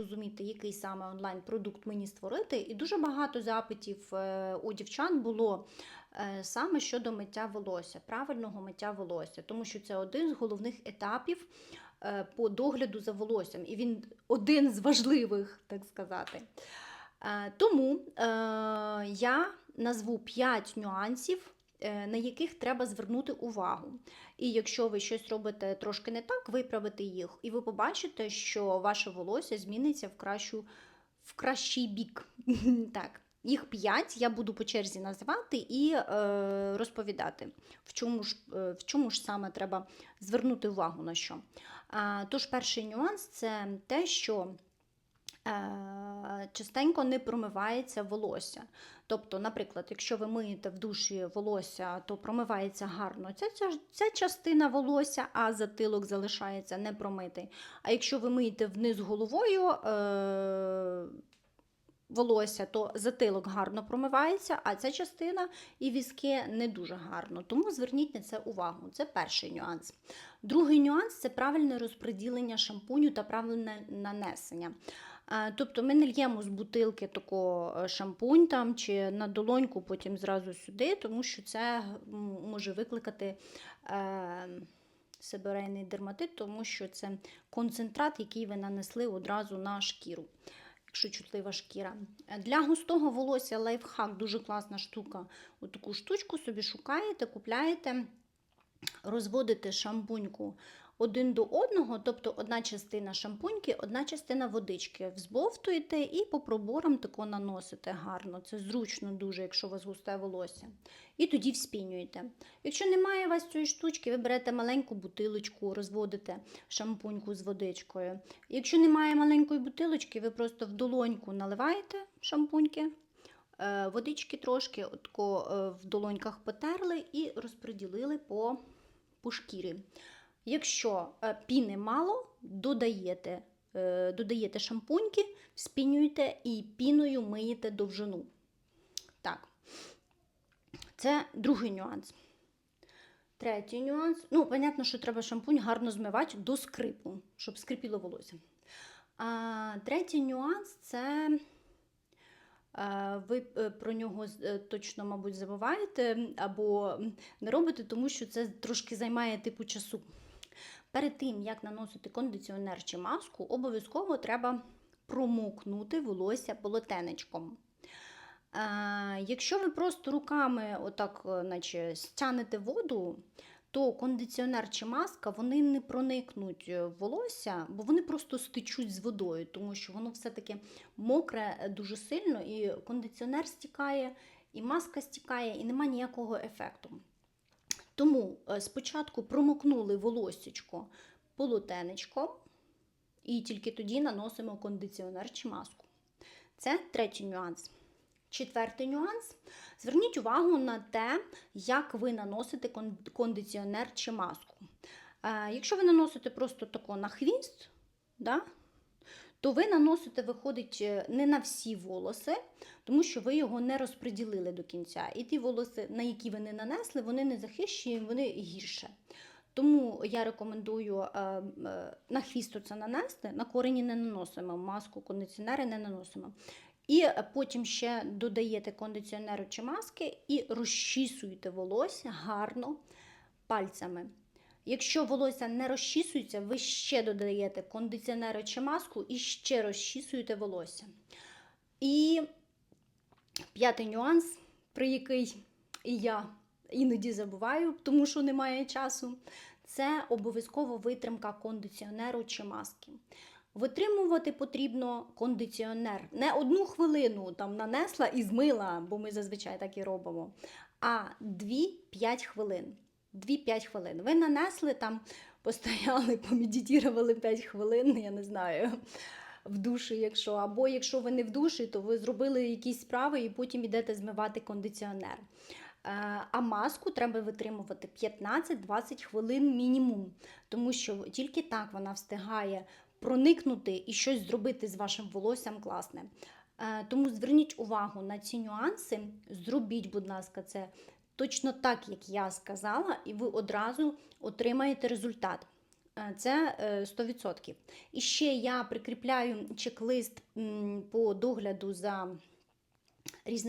Розуміти, який саме онлайн-продукт мені створити, і дуже багато запитів е, у дівчат було е, саме щодо миття волосся, правильного миття волосся, тому що це один з головних етапів е, по догляду за волоссям, і він один з важливих, так сказати. Тому я назву 5 нюансів, на яких треба звернути увагу. І якщо ви щось робите трошки не так, виправите їх, і ви побачите, що ваше волосся зміниться в кращу, в кращий бік. так. Їх п'ять я буду по черзі називати і е, розповідати, в чому, ж, е, в чому ж саме треба звернути увагу на що. А, тож, перший нюанс це те, що е, частенько не промивається волосся. Тобто, наприклад, якщо ви миєте в душі волосся, то промивається гарно ця, ця, ця частина волосся, а затилок залишається непромитий. А якщо ви миєте вниз головою е, волосся, то затилок гарно промивається, а ця частина і візки не дуже гарно. Тому зверніть на це увагу. Це перший нюанс. Другий нюанс це правильне розподілення шампуню та правильне нанесення. Тобто ми не л'ємо з бутилки тако е, шампунь там чи на долоньку, потім зразу сюди, тому що це може викликати е, себорейний дерматит, тому що це концентрат, який ви нанесли одразу на шкіру. Якщо чутлива шкіра. Е, Для густого волосся лайфхак дуже класна штука. Отаку штучку собі шукаєте, купляєте, розводите шампуньку один до одного, тобто одна частина шампуньки, одна частина водички. Взбовтуєте і по проборам тако наносите гарно. Це зручно дуже, якщо у вас густе волосся. І тоді вспінюєте. Якщо немає у вас цієї штучки, ви берете маленьку бутилочку, розводите шампуньку з водичкою. Якщо немає маленької бутилочки, ви просто в долоньку наливаєте шампуньки. е, Водички трошки отко е, в долоньках потерли і розподілили по, по шкірі. Якщо е, піни мало, додаєте, е, додаєте шампуньки, спінюєте і піною миєте довжину. Так, це другий нюанс. Третій нюанс. Ну, понятно, що треба шампунь гарно змивати до скрипу, щоб скрипіло волосся. А, третій нюанс це е, ви про нього точно, мабуть, забуваєте або не робите, тому що це трошки займає типу часу. Перед тим, як наносити кондиціонер чи маску, обов'язково треба промокнути волосся полотенечком. Е, якщо ви просто руками отак, е, наче стянете воду, то кондиціонер чи маска вони не проникнуть е, в волосся, бо вони просто стичуть з водою, тому що воно все-таки мокре дуже сильно, і кондиціонер стікає, і маска стікає, і нема ніякого ефекту. Тому е, спочатку промокнули волоссячко полотенечком, і тільки тоді наносимо кондиціонер чи маску. Це третій нюанс. Четвертий нюанс. Зверніть увагу на те, як ви наносите кондиціонер чи маску. Е, Якщо ви наносите просто тако на хвіст, да, то ви наносите, виходить, е, не на всі волоси, тому що ви його не розподілили до кінця. І ті волоси, на які ви не нанесли, вони не захищені, вони гірше. Тому я рекомендую е, е, на хвіст це нанести, на корені не наносимо, маску, кондиціонери не наносимо. І потім ще додаєте кондиціонеру чи маски і розчісуєте волосся гарно пальцями. Якщо волосся не розчісується, ви ще додаєте кондиціонер чи маску і ще розчісуєте волосся. І п'ятий нюанс, про який і я іноді забуваю, тому що немає часу, це обов'язково витримка кондиціонеру чи маски. Витримувати потрібно кондиціонер. Не одну хвилину там нанесла і змила, бо ми зазвичай так і робимо, а 2-5 хвилин. 2-5 хвилин. Ви нанесли там, постояли, помедитували 5 хвилин, я не знаю, в душі, якщо. Або якщо ви не в душі, то ви зробили якісь справи і потім йдете змивати кондиціонер. Е, А маску треба витримувати 15-20 хвилин мінімум, тому що тільки так вона встигає проникнути і щось зробити з вашим волоссям класне. Е, Тому зверніть увагу на ці нюанси, зробіть, будь ласка, це точно так, як я сказала, і ви одразу отримаєте результат. Е, Це е, 100%. І ще я прикріпляю чек-лист по догляду за різними